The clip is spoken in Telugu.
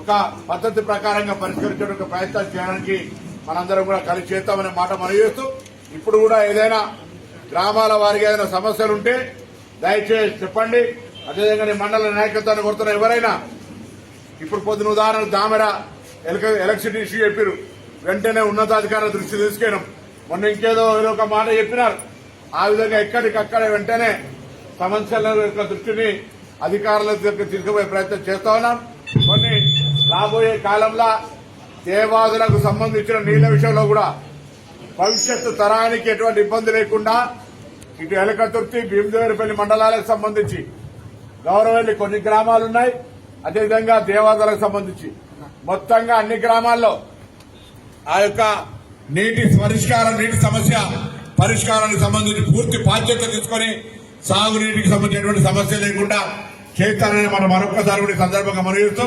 ఒక పద్ధతి ప్రకారంగా పరిష్కరించడానికి ప్రయత్నం చేయడానికి మనందరం కూడా కలిసి చేస్తామనే మాట మనం చేస్తూ ఇప్పుడు కూడా ఏదైనా గ్రామాల వారికి ఏదైనా సమస్యలు ఉంటే దయచేసి చెప్పండి. అదేవిధంగా మండల నాయకత్వాన్ని కోరుతున్న ఎవరైనా ఇప్పుడు పొద్దున ఉదాహరణ దామెర ఎలక్ట్రిసిటీ ఇష్యూ చెప్పారు వెంటనే ఉన్నతాధికారుల దృష్టి తీసుకెళ్ళాం. మొన్న ఇంకేదో ఏదో ఒక మాట చెప్పినారు. ఆ విధంగా ఎక్కడికక్కడ వెంటనే సమస్యల యొక్క దృష్టిని అధికారుల దగ్గర తీసుకుపోయే ప్రయత్నం చేస్తా ఉన్నాం. కొన్ని రాబోయే కాలంలో దేవాదులకు సంబంధించిన నీళ్ళ విషయంలో కూడా భవిష్యత్తు తరానికి ఎటువంటి ఇబ్బంది లేకుండా ఇటు ఎలకతుర్తి భీమదేవరిపల్లి మండలాలకు సంబంధించి గౌరవల్లి కొన్ని గ్రామాలు ఉన్నాయి. అదేవిధంగా దేవాదులకు సంబంధించి మొత్తంగా అన్ని గ్రామాల్లో ఆ యొక్క నీటి పరిష్కారం నీటి సమస్య పరిష్కారానికి సంబంధించి పూర్తి బాధ్యత తీసుకొని సాగునీటికి సంబంధించినటువంటి సమస్య లేకుండా చేస్తారని మనం మరొక్కసారి కూడా సందర్భంగా మనవిస్తూ